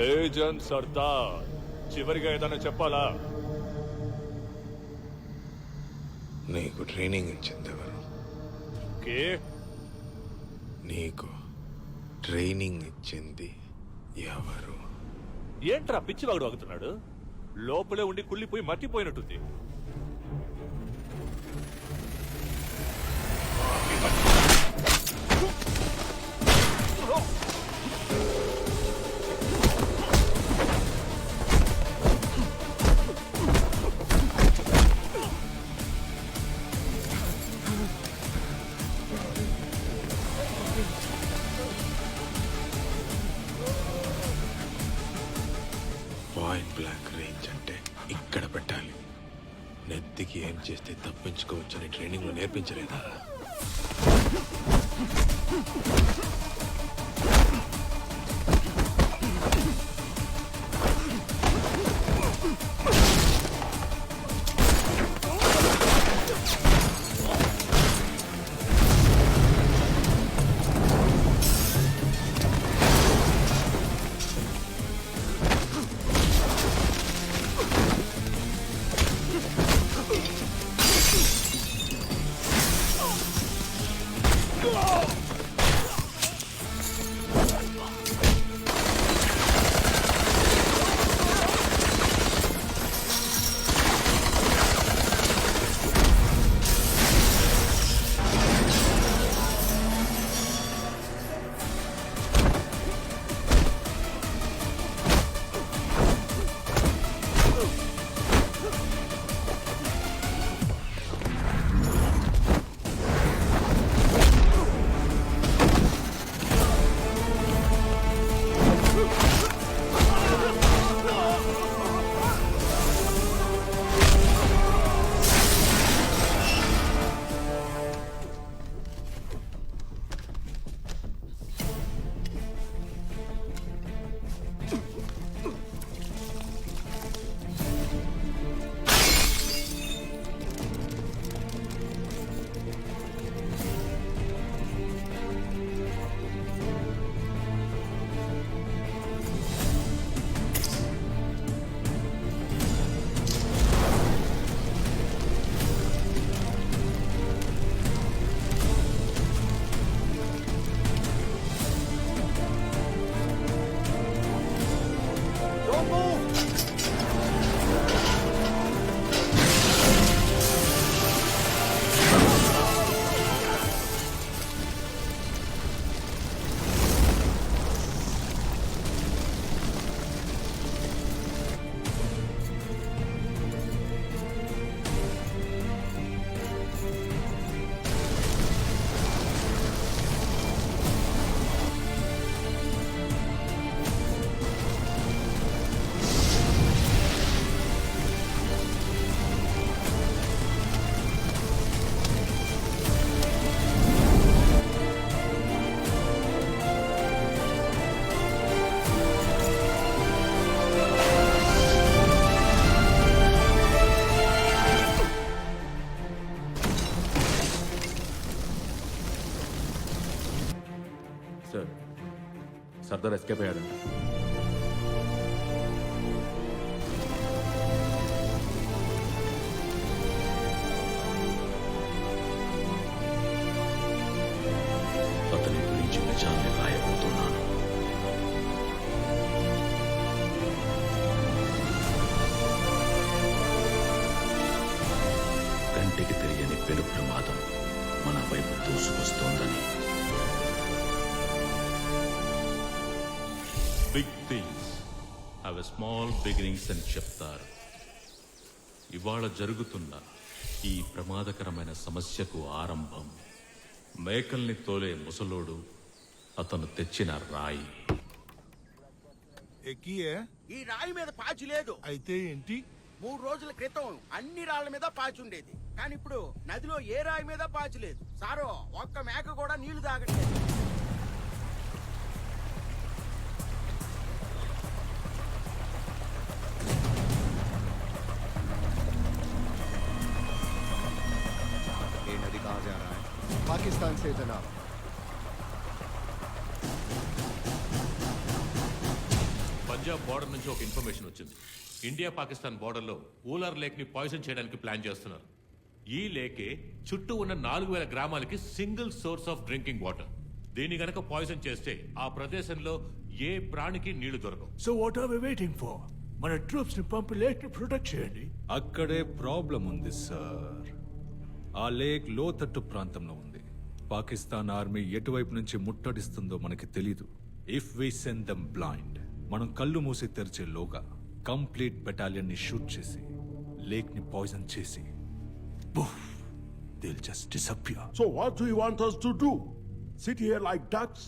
Agent Sardar చివరిగా ఏదైనా చెప్పాలా? నీకు ట్రైనింగ్ ఇచ్చింది ఎవరు? కే? నీకు ట్రైనింగ్ ఇచ్చింది ఎవరు? ఏంట్రా పిచ్చివాగుడు వాగుతున్నాడు? లోపలే ఉండి కుళ్ళిపోయి మట్టిపోయినట్టుంది. తప్పించుకోవచ్చని ట్రైనింగ్ నేర్పించలేదా? Sir Sardar escape అయ్యాడంట big things have a small beginnings అని చెప్తారు. ఇవాళ జరుగుతున్న ఈ ప్రమాదకరమైన సమస్యకు ఆరంభం. మేకల్ని తోలే ముసలోడు అతను తెచ్చిన రాయి. ఎక్కియే ఈ రాయి మీద పాచి లేదు. అయితే ఏంటి? మూడు రోజుల క్రితం అన్ని రాళ్ళ మీద పాచి ఉండేది కానీ ఇప్పుడు నదిలో ఏ రాయి మీద పాచి లేదు సారో ఒక్క మేక కూడా నీళ్ళు తాగట్లేదు. पाकिस्तान से जनाब పంజాబ్ పంజాబ్ బార్డర్ నుంచి ఒక ఇన్ఫర్మేషన్ వచ్చింది ఇండియా పాకిస్తాన్ బార్డర్లో ఊలార్ లేక్ ని పాయిజన్ చేయడానికి ప్లాన్ చేస్తున్నారు ఈ లేకే చుట్టూ ఉన్న నాలుగు వేల గ్రామాలకి single source of drinking water దీన్ని గనక పాయిజన్ చేస్తే ఆ ప్రదేశంలో ఏ ప్రాణికి నీళ్లు దొరకవు so what are we waiting for మన ట్రూప్స్ ని పంపి లేక్ ని ప్రొటెక్ట్ చేయండి అక్కడే ప్రాబ్లం ఉంది సార్ ఆ లేక్ లోతట్టు ప్రాంతంలో ఉంది. పాకిస్తాన్ ఆర్మీ ఎటువైపు నుంచి ముట్టడిస్తుందో మనకి తెలీదు. If we send them blind మనం కళ్ళు మూసి తెరిచే లోగా కంప్లీట్ బెటాలియన్ని షూట్ చేసి లేక్ని పాయిజన్ చేసి they'll just disappear so what do you want us to do sit here like ducks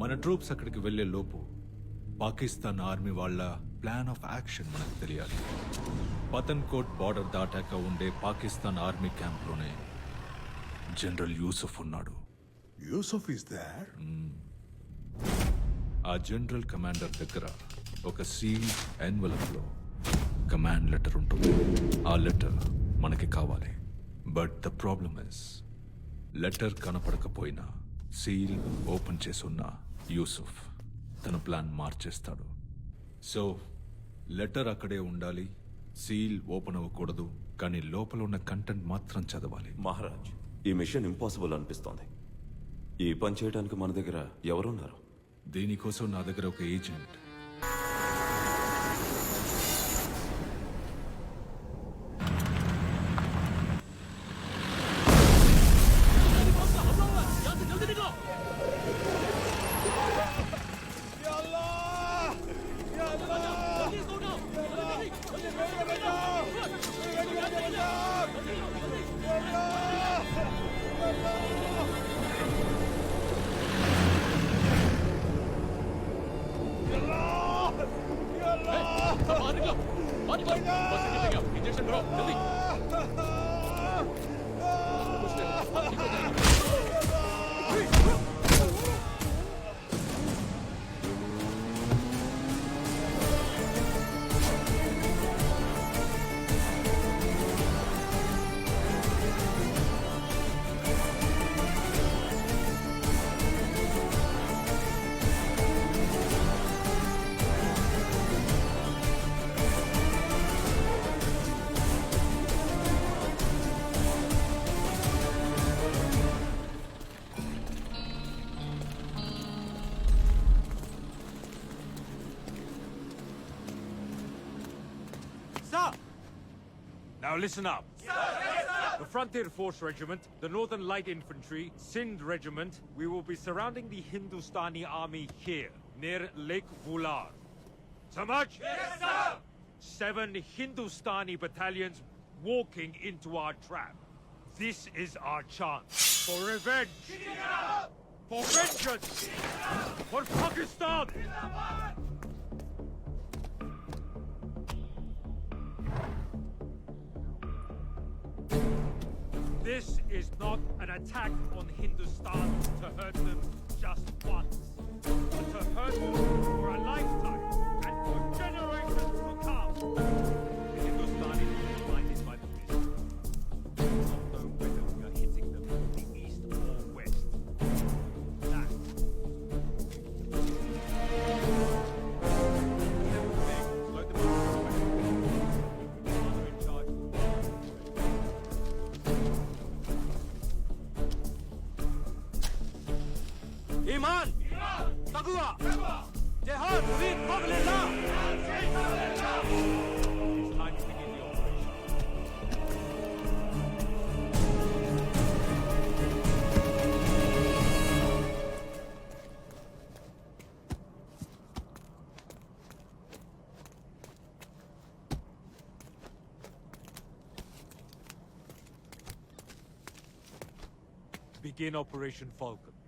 మన ట్రూప్స్ అక్కడికి వెళ్ళే లోపు పాకిస్తాన్ ఆర్మీ వాళ్ళ ప్లాన్ ఆఫ్ యాక్షన్ మనకు తెలియాలి. పతన్కోట్ బార్డర్ దాటాక ఉండే పాకిస్తాన్ ఆర్మీ క్యాంప్లోనే జనరల్ యూసుఫ్ ఉన్నాడు. Yusuf is there? ఆ జనరల్ కమాండర్ దగ్గర ఒక సీల్ ఎన్వలప్లో కమాండ్ లెటర్ ఉంటుంది. ఆ లెటర్ మనకి కావాలి. But the problem is letter కనపడకపోయినా seal open చేసున్న యూసుఫ్ తన ప్లాన్ మార్చేస్తాడు. సో లెటర్ అక్కడే ఉండాలి. సీల్ ఓపెన్ అవ్వకూడదు కానీ లోపల ఉన్న కంటెంట్ మాత్రం చదవాలి. మహారాజ్. ఈ మిషన్ ఇంపాసిబుల్ అనిపిస్తోంది. ఈ పని చేయడానికి మన దగ్గర ఎవరున్నారు? దీనికోసం నా దగ్గర ఒక agent 罚你们到仙境北冥迎接圣格勒胜利 listen up. The Frontier Force Regiment, the Northern Light Infantry, Sindh Regiment, we will be surrounding the Hindustani army here, near Lake Vular. Samaj? Yes, sir! Seven Hindustani battalions walking into our trap. This is our chance for revenge. For vengeance. For Pakistan. This is not an attack on Hindustan to hurt them just once, but to hurt them for a lifetime ईमान तगुआ जिहाद फिर कबलिल्लाह Begin Operation Falcon.